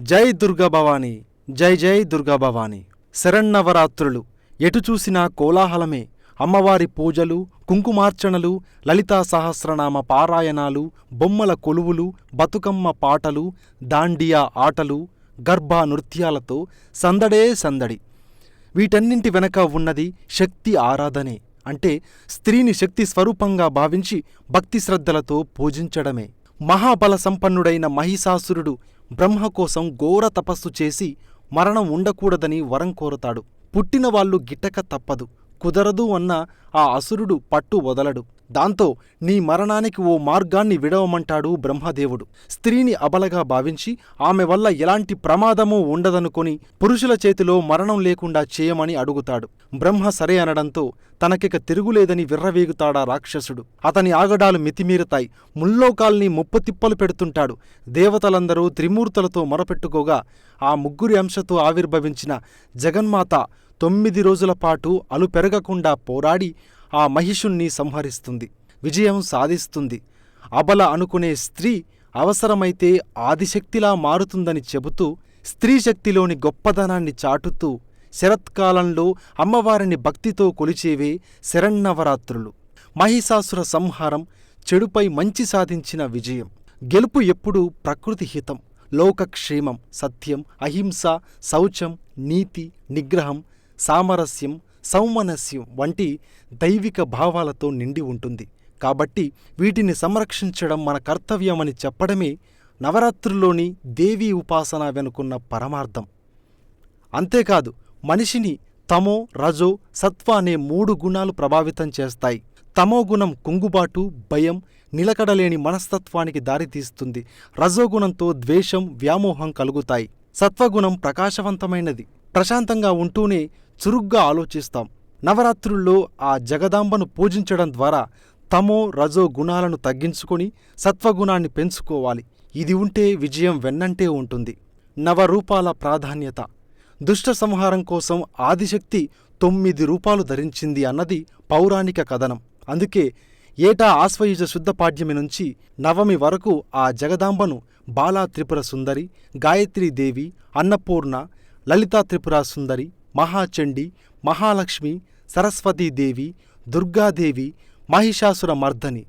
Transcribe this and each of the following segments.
జై దుర్గా భవానీ జై జై దుర్గా భవానీ. శరన్నవరాత్రులు ఎటు చూసినా కోలాహలమే. అమ్మవారి పూజలు కుంకుమార్చనలు లలితా సహస్రనామ పారాయణాలు బొమ్మల కొలువులు బతుకమ్మ పాటలు దాండియా ఆటలు గర్భా నృత్యాలతో సందడే సందడి. వీటన్నింటి వెనక ఉన్నది శక్తి ఆరాధనే. అంటే స్త్రీని శక్తి స్వరూపంగా భావించి భక్తి శ్రద్ధలతో పూజించడమే. మహాబల సంపన్నుడైన మహిషాసురుడు బ్రహ్మ కోసం ఘోర తపస్సు చేసి మరణం ఉండకూడదని వరం కోరతాడు. పుట్టిన వాళ్ళు గిట్టక తప్పదు. కుదరదు అన్న ఆ అసురుడు పట్టు వదలడు. దాంతో నీ మరణానికి ఓ మార్గాన్ని విడవమంటాడు బ్రహ్మదేవుడు. స్త్రీని అబలగా భావించి ఆమె వల్ల ఎలాంటి ప్రమాదమూ ఉండదనుకొని పురుషుల చేతిలో మరణం లేకుండా చేయమని అడుగుతాడు. బ్రహ్మ సరే అనడంతో తనకిక తిరుగులేదని విర్రవేగుతాడా రాక్షసుడు. అతని ఆగడాలు మితిమీరుతాయి. ముల్లోకాల్ని ముప్పతిప్పలు పెడుతుంటాడు. దేవతలందరూ త్రిమూర్తులతో మొరపెట్టుకోగా ఆ ముగ్గురి అంశతో ఆవిర్భవించిన జగన్మాత తొమ్మిది రోజుల పాటు అలుపెరగకుండా పోరాడి ఆ మహిషుణ్ణి సంహరిస్తుంది విజయం సాధిస్తుంది. అబల అనుకునే స్త్రీ అవసరమైతే ఆదిశక్తిలా మారుతుందని చెబుతూ స్త్రీ శక్తిలోని గొప్పదనాన్ని చాటుతూ శరత్కాలంలో అమ్మవారిని భక్తితో కొలిచేవే శరన్నవరాత్రులు. మహిషాసుర సంహారం చెడుపై మంచి సాధించిన విజయం. గెలుపు ఎప్పుడూ ప్రకృతి హితం. లోకక్షేమం సత్యం అహింస శౌచం నీతి నిగ్రహం సామరస్యం సౌమనస్యం వంటి దైవిక భావాలతో నిండి ఉంటుంది. కాబట్టి వీటిని సంరక్షించడం మన కర్తవ్యమని చెప్పడమే నవరాత్రుల్లోని దేవీ ఉపాసన వెనుకున్న పరమార్థం. అంతేకాదు మనిషిని తమో రజో సత్వ అనే మూడు గుణాలు ప్రభావితం చేస్తాయి. తమో గుణం కుంగుబాటు భయం నిలకడలేని మనస్తత్వానికి దారితీస్తుంది. రజోగుణంతో ద్వేషం వ్యామోహం కలుగుతాయి. సత్వగుణం ప్రకాశవంతమైనది. ప్రశాంతంగా ఉంటూనే చురుగ్గా ఆలోచిస్తాం. నవరాత్రుల్లో ఆ జగదాంబను పూజించడం ద్వారా తమో రజో గుణాలను తగ్గించుకొని సత్వగుణాన్ని పెంచుకోవాలి. ఇది ఉంటే విజయం వెన్నంటే ఉంటుంది. నవరూపాల ప్రాధాన్యత. దుష్ట సంహారం కోసం ఆదిశక్తి తొమ్మిది రూపాలు ధరించింది అన్నది పౌరాణిక కథనం. అందుకే ఏటా ఆశ్వయుజ శుద్ధ పాడ్యమి నుంచి నవమి వరకు ఆ జగదాంబను బాలా త్రిపుర సుందరి గాయత్రీదేవి అన్నపూర్ణ లలితా త్రిపుర సుందరి మహాచండి మహాలక్ష్మి సరస్వతీదేవి దుర్గాదేవి మహిషాసుర మర్దని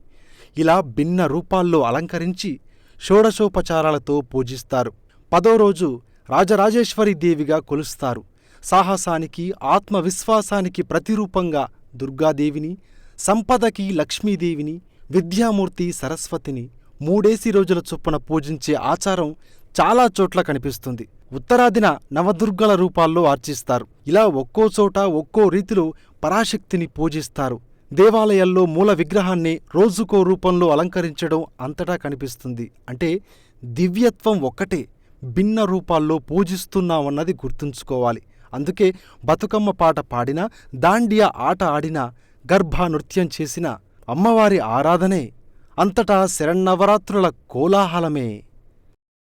ఇలా భిన్న రూపాల్లో అలంకరించి షోడశోపచారాలతో పూజిస్తారు. పదో రోజు రాజరాజేశ్వరి దేవిగా కొలుస్తారు. సాహసానికి ఆత్మవిశ్వాసానికి ప్రతిరూపంగా దుర్గాదేవిని సంపదకి లక్ష్మీదేవిని విద్యామూర్తి సరస్వతిని మూడేసి రోజుల చొప్పున పూజించే ఆచారం చాలా చోట్ల కనిపిస్తుంది. ఉత్తరాదిన నవదుర్గల రూపాల్లో అర్చిస్తారు ఇలా ఒక్కో చోట ఒక్కో రీతిలో పరాశక్తిని పూజిస్తారు. దేవాలయాల్లో మూల విగ్రహాన్ని రోజుకో రూపంలో అలంకరించడం అంతటా కనిపిస్తుంది. అంటే దివ్యత్వం ఒక్కటే భిన్న రూపాల్లో పూజిస్తున్నామన్నది గుర్తుంచుకోవాలి. అందుకే బతుకమ్మ పాట పాడినా దాండియా ఆట ఆడినా గర్భ నృత్యం చేసిన అమ్మవారి ఆరాధనే అంతటా శరన్నవరాత్రుల కోలాహలమే.